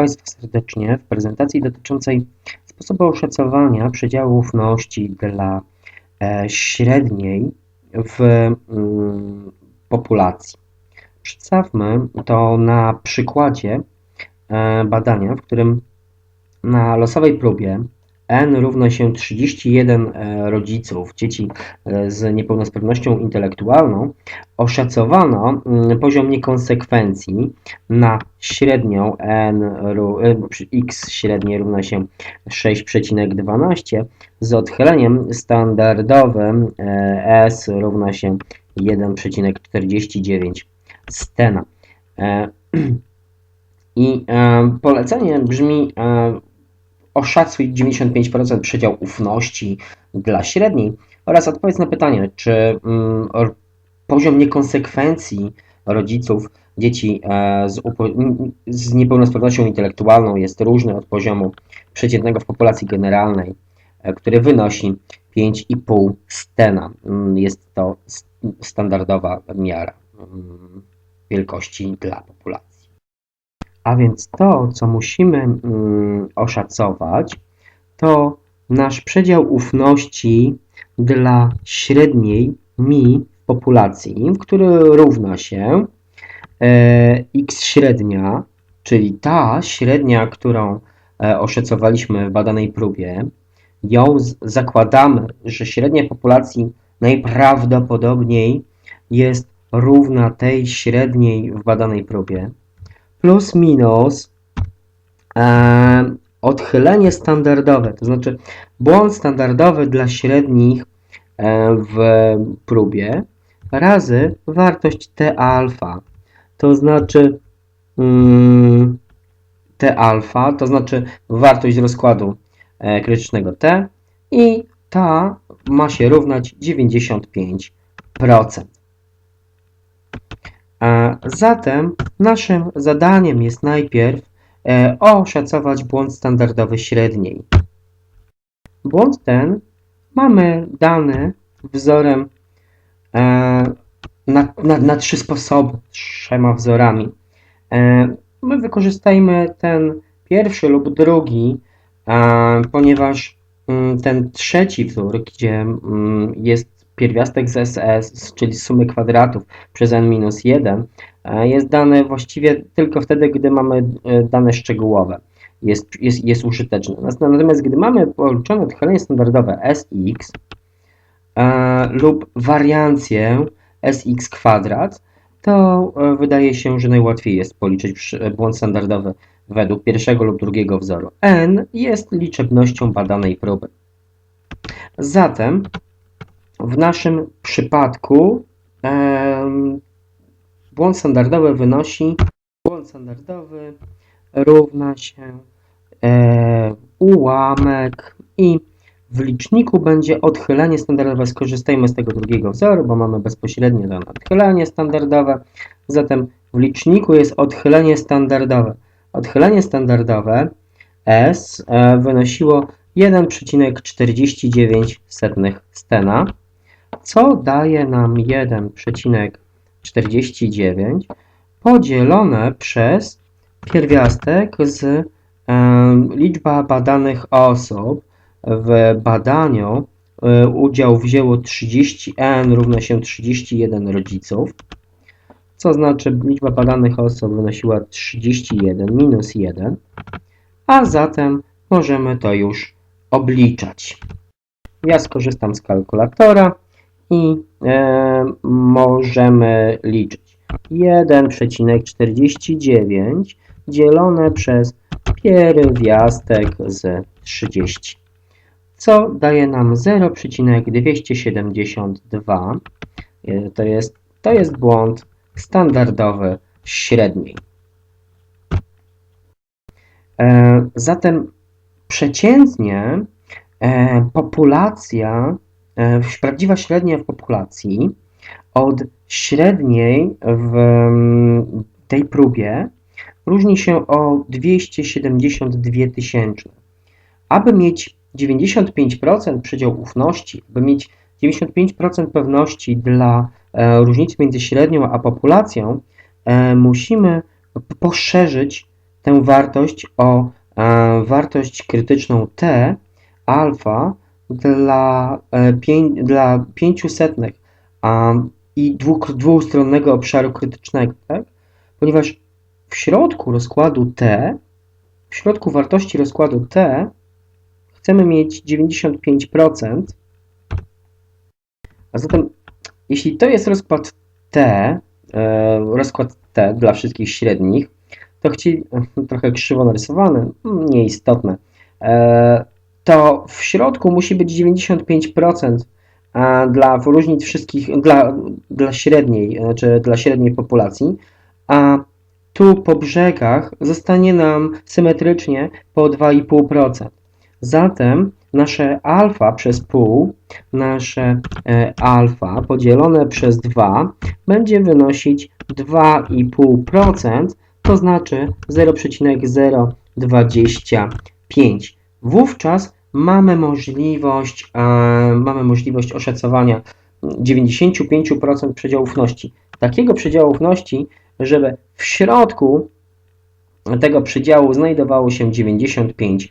Państwa serdecznie w prezentacji dotyczącej sposobu oszacowania przedziału ufności dla e, średniej w mm, populacji. Przedstawmy to na przykładzie e, badania, w którym na losowej próbie N równa się 31 e, rodziców dzieci e, z niepełnosprawnością intelektualną, oszacowano mm, poziom niekonsekwencji na średnią N, e, x średniej równa się 6,12 z odchyleniem standardowym S równa się 1,49 stena. I polecenie brzmi oszacuj 95% przedział ufności dla średniej oraz odpowiedz na pytanie, czy mm, poziom niekonsekwencji rodziców dzieci e, z, z niepełnosprawnością intelektualną jest różny od poziomu przeciętnego w populacji generalnej, e, który wynosi 5,5 stena. Mm, Jest to standardowa miara mm, wielkości dla populacji. A więc to, co musimy mm, oszacować, to nasz przedział ufności dla średniej mi w populacji, który równa się e, x średnia, czyli ta średnia, którą e, oszacowaliśmy w badanej próbie, ją zakładamy, że średnia populacji najprawdopodobniej jest równa tej średniej w badanej próbie, plus minus e, odchylenie standardowe, to znaczy błąd standardowy dla średnich e, w próbie razy wartość T alfa, to znaczy mm, T alfa, to znaczy wartość rozkładu e, krytycznego T i ta ma się równać 95%. Zatem naszym zadaniem jest najpierw e, oszacować błąd standardowy średniej. Błąd ten mamy dany wzorem e, na, na, na trzy sposoby, trzema wzorami. E, my wykorzystajmy ten pierwszy lub drugi, ponieważ mm, ten trzeci wzór, gdzie mm, jest pierwiastek z SS, czyli sumy kwadratów przez n minus 1, e, jest dane właściwie tylko wtedy, gdy mamy e, dane szczegółowe. Jest, jest, jest użyteczne. Natomiast gdy mamy policzone odchylenie standardowe Sx e, lub wariancję Sx kwadrat, to e, wydaje się, że najłatwiej jest policzyć błąd standardowy według pierwszego lub drugiego wzoru. n jest liczebnością badanej próby. Zatem w naszym przypadku em, błąd standardowy wynosi błąd standardowy równa się e, ułamek i w liczniku będzie odchylenie standardowe. Skorzystajmy z tego drugiego wzoru, bo mamy bezpośrednie dane odchylenie standardowe. Zatem w liczniku jest odchylenie standardowe. Odchylenie standardowe S e, wynosiło 1,49 stena, co daje nam 1,49 podzielone przez pierwiastek z e, liczba badanych osób. W badaniu e, udział wzięło 30n równa się 31 rodziców, co znaczy liczba badanych osób wynosiła 31 minus 1, a zatem możemy to już obliczać. Ja skorzystam z kalkulatora i e, możemy liczyć 1,49 dzielone przez pierwiastek z 30, co daje nam 0,272. E, To jest, to jest błąd standardowy średniej. Zatem przeciętnie e, populacja, prawdziwa średnia w populacji od średniej w mm, tej próbie różni się o 272 tysięczne. Aby mieć 95% przedział ufności, aby mieć 95% pewności dla e, różnicy między średnią a populacją, e, musimy poszerzyć tę wartość o e, wartość krytyczną t alfa dla, e, pię, dla pięciusetnych a, i dwu, dwustronnego obszaru krytycznego, tak? Ponieważ w środku rozkładu t, w środku wartości rozkładu t chcemy mieć 95%, a zatem jeśli to jest rozkład t, e, rozkład t dla wszystkich średnich, to chcieli, trochę krzywo narysowane, nieistotne, e, to w środku musi być 95% a dla różnic wszystkich, dla, dla średniej, znaczy dla średniej populacji, a tu po brzegach zostanie nam symetrycznie po 2,5%. Zatem nasze alfa przez pół, nasze e, alfa podzielone przez 2 będzie wynosić 2,5%, to znaczy 0,025. Wówczas mamy możliwość, e, mamy możliwość oszacowania 95% przedziału ufności. Takiego przedziału ufności, żeby w środku tego przedziału znajdowało się 95%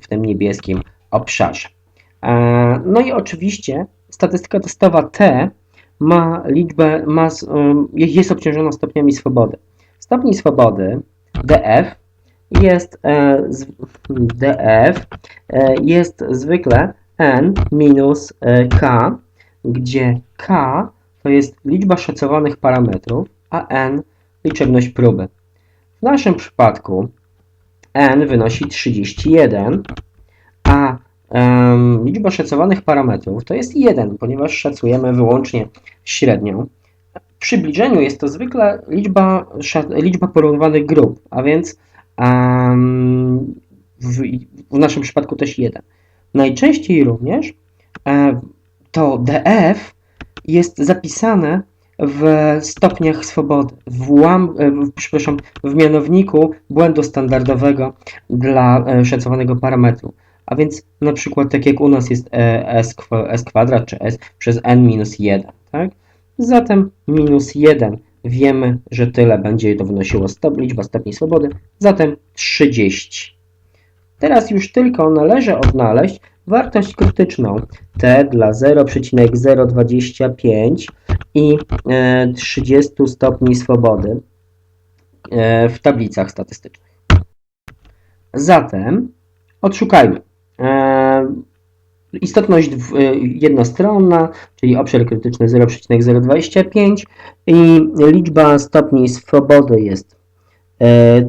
w tym niebieskim obszarze. E, no i oczywiście statystyka testowa T ma liczbę, ma, e, jest obciążona stopniami swobody. Stopni swobody df jest e, df e, jest zwykle n minus e, k, gdzie k to jest liczba szacowanych parametrów, a n liczebność próby. W naszym przypadku n wynosi 31, a um, liczba szacowanych parametrów to jest 1, ponieważ szacujemy wyłącznie średnią. W przybliżeniu jest to zwykle liczba, liczba porównywanych grup, a więc w, w, naszym przypadku też 1. Najczęściej również e, to df jest zapisane w stopniach swobody, w, łam, e, przepraszam, w mianowniku błędu standardowego dla e, szacowanego parametru. A więc na przykład tak jak u nas jest s, s kwadrat czy s przez n minus 1. Tak? Zatem minus 1 wiemy, że tyle będzie to wynosiło stop, liczba stopni swobody, zatem 30. Teraz już tylko należy odnaleźć wartość krytyczną t dla 0,025 i 30 e, stopni swobody e, w tablicach statystycznych. Zatem odszukajmy. E, istotność jednostronna, czyli obszar krytyczny 0,025 i liczba stopni swobody jest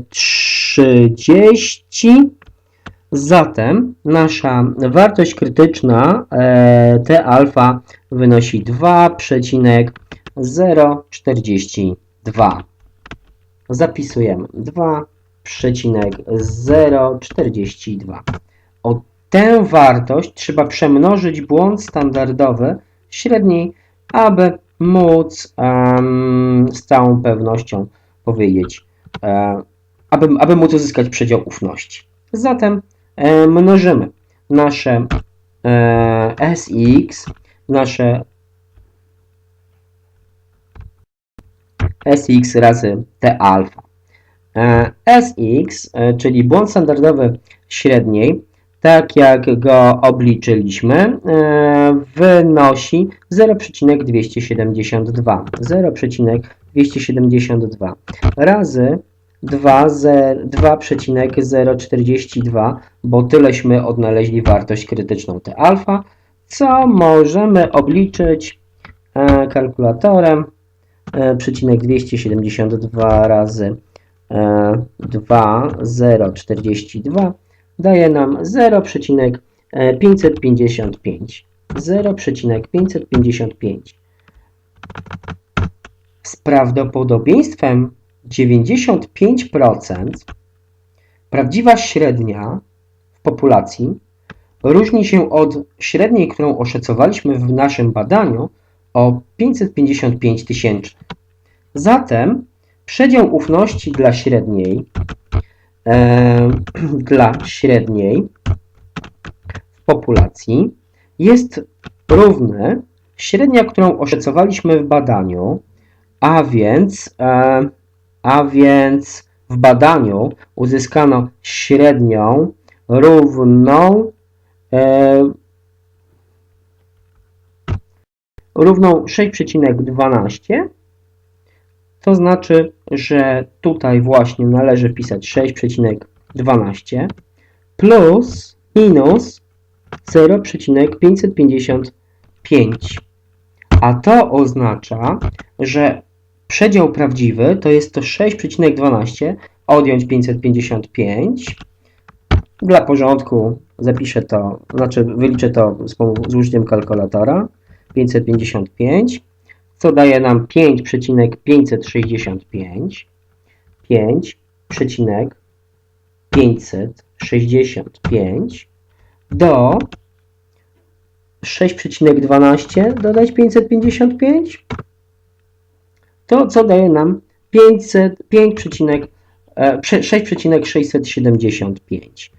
30 Zatem nasza wartość krytyczna e, T alfa wynosi 2,042. Zapisujemy 2,042. Tę wartość trzeba przemnożyć błąd standardowy średniej, aby móc um, z całą pewnością powiedzieć, um, aby, aby móc uzyskać przedział ufności. Zatem E, mnożymy nasze e, Sx, nasze Sx razy T alfa. E, Sx, czyli błąd standardowy średniej, tak jak go obliczyliśmy, wynosi 0,272. 0,272 razy 2,042, bo tyleśmy odnaleźli wartość krytyczną T alfa, co możemy obliczyć e, kalkulatorem. E, przecinek 272 razy 2,042 e, daje nam 0,555. 0,555. Z prawdopodobieństwem 95% prawdziwa średnia w populacji różni się od średniej, którą oszacowaliśmy w naszym badaniu o 555 tysięcy. Zatem przedział ufności dla średniej e, dla średniej w populacji jest równy średnia, którą oszacowaliśmy w badaniu, a więc e, a więc w badaniu uzyskano średnią równą e, równą 6,12 to znaczy, że tutaj właśnie należy wpisać 6,12 plus minus 0,555. A to oznacza, że przedział prawdziwy to jest to 6,12 odjąć 555. Dla porządku zapiszę to, znaczy wyliczę to z użyciem kalkulatora. 555, co daje nam 5,565. 5,565 do 6,12 dodać 555, to co daje nam 500, 5, e, prze- 6,675.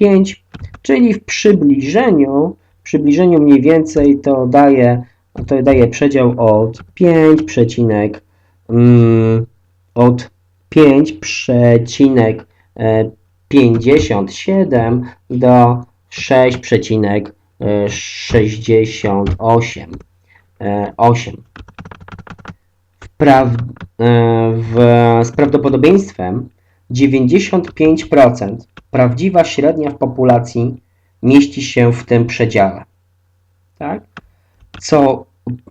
6,600, e, 675, czyli w przybliżeniu, przybliżeniu mniej więcej to daje, to daje przedział od 5, przecinek, mm, od 5,57 do 6,68. e, 8. Wpraw, e, w, z prawdopodobieństwem 95% prawdziwa średnia w populacji mieści się w tym przedziale. Tak? Co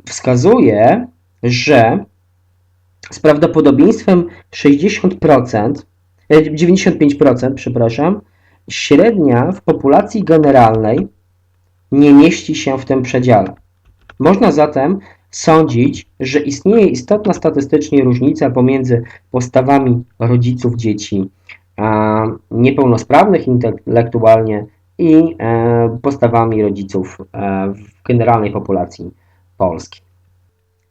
wskazuje, że z prawdopodobieństwem 60%, e, 95%, przepraszam, średnia w populacji generalnej nie mieści się w tym przedziale. Można zatem sądzić, że istnieje istotna statystycznie różnica pomiędzy postawami rodziców dzieci niepełnosprawnych intelektualnie i e, postawami rodziców e, w generalnej populacji Polski.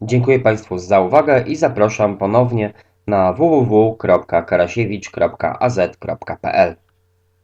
Dziękuję Państwu za uwagę i zapraszam ponownie na www.karasiewicz.az.pl.